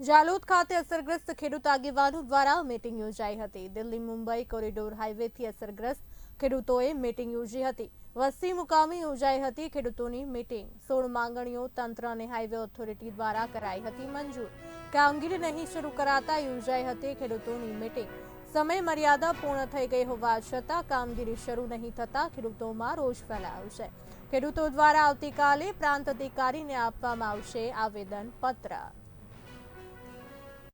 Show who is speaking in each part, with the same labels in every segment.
Speaker 1: જાલોદ ખાતે અસરગ્રસ્ત ખેડૂત આગેવાનો દ્વારા મીટિંગ યોજાઈ હતી. દિલ્હી મુંબઈ કોરિડોર હાઈવેથી અસરગ્રસ્ત ખેડૂતોએ મીટિંગ યોજી હતી. વસ્તી મુકામે યોજાઈ હતી ખેડૂતોની મીટિંગ સોળ માંગણીઓ તંત્ર અને હાઈવે ઓથોરિટી દ્વારા કરાઈ હતી મંજૂર. કામગીરી નહીં શરૂ કરાતા યોજાઈ હતી ખેડૂતોની મીટિંગ સમય મર્યાદા પૂર્ણ થઈ ગઈ હોવા છતાં કામગીરી શરૂ નહીં થતા ખેડૂતોમાં રોષ ફેલાયો છે. ખેડૂતો દ્વારા આવતીકાલે પ્રાંત અધિકારીને આપવામાં આવશે આવેદન પત્ર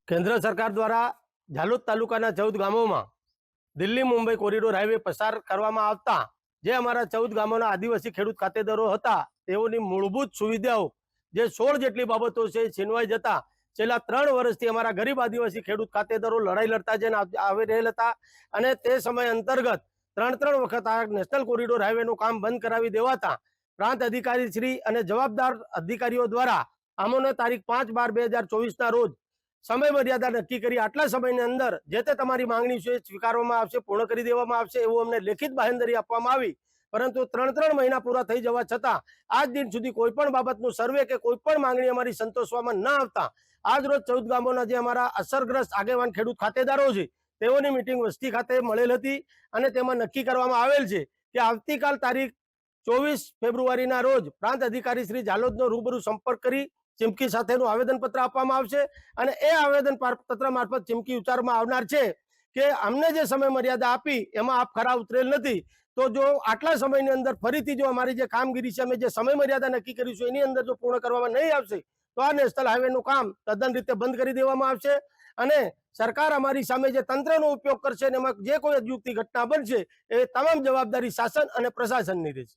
Speaker 2: કેન્દ્ર સરકાર દ્વારા ઝાલોદ તાલુકાના ચૌદ ગામોમાં દિલ્હી, મુંબઈ કોરિડોર હાઈવે પસાર કરવામાં આવતા જે અમારા ચૌદ ગામોના આદિવાસી ખેડૂત ખાતેદારો હતા, તેઓની મૂળભૂત સુવિધાઓ જે સોળ જેટલી બાબતો છે છીનવાઈ જતા છેલ્લા ત્રણ વર્ષથી અમારા ગરીબ આદિવાસી ખેડૂત ખાતેદારો લડાઈ લડતા જઈને આવી રહેલ હતા અને તે સમય અંતર્ગત ત્રણ ત્રણ વખત આ નેશનલ કોરિડોર હાઈવેનું કામ બંધ કરાવી દેવાતા પ્રાંત અધિકારી શ્રી અને જવાબદાર અધિકારીઓ દ્વારા આમોને તારીખ પાંચ બાર બે હજાર ચોવીસના રોજ સમય મર્યાદા નક્કી કરી. આટલા સમયની અંદર જે તે તમારી માંગણી છે સ્વીકારવામાં આવશે, પૂર્ણ કરી દેવામાં આવશે એવું અમને લેખિત બાહેંધરી આપવામાં આવી. પરંતુ ત્રણ ત્રણ મહિના પૂરા થઈ જવા છતાં આજ દિન સુધી કોઈ પણ બાબતનું સર્વે કે કોઈ પણ માંગણી અમારી સંતોષવામાં ન આવતા. આજ રોજ ચૌદ ગામોના જે અમારા અસરગ્રસ્ત આગેવાન ખેડૂત ખાતેદારો છે, તેઓની મિટિંગ વસ્તી ખાતે મળેલ હતી અને તેમાં નક્કી કરવામાં આવેલ છે કે આવતીકાલ તારીખ ચોવીસ ફેબ્રુઆરીના રોજ પ્રાંત અધિકારી શ્રી જાલોદનો રૂબરૂ સંપર્ક કરી ચીમકી સાથેનું આવેદનપત્ર આપવામાં આવશે અને એ આવેદન પત્ર મારફત ચીમકી ઉચ્ચારવામાં આવનાર છે કે અમને જે સમય મર્યાદા આપી એમાં આપ ખરા ઉતરેલ નથી. તો જો આટલા સમયની અંદર ફરીથી જો અમારી જે કામગીરી છે, અમે જે સમય મર્યાદા નક્કી કરીશું, એની અંદર જો પૂર્ણ કરવામાં નહીં આવશે, તો આ નેશનલ હાઈવેનું કામ તદ્દન રીતે બંધ કરી દેવામાં આવશે અને સરકાર અમારી સામે જે તંત્રનો ઉપયોગ કરશે અને એમાં જે કોઈ અજુગતી ઘટના બનશે, એ તમામ જવાબદારી શાસન અને પ્રશાસનની રહેશે.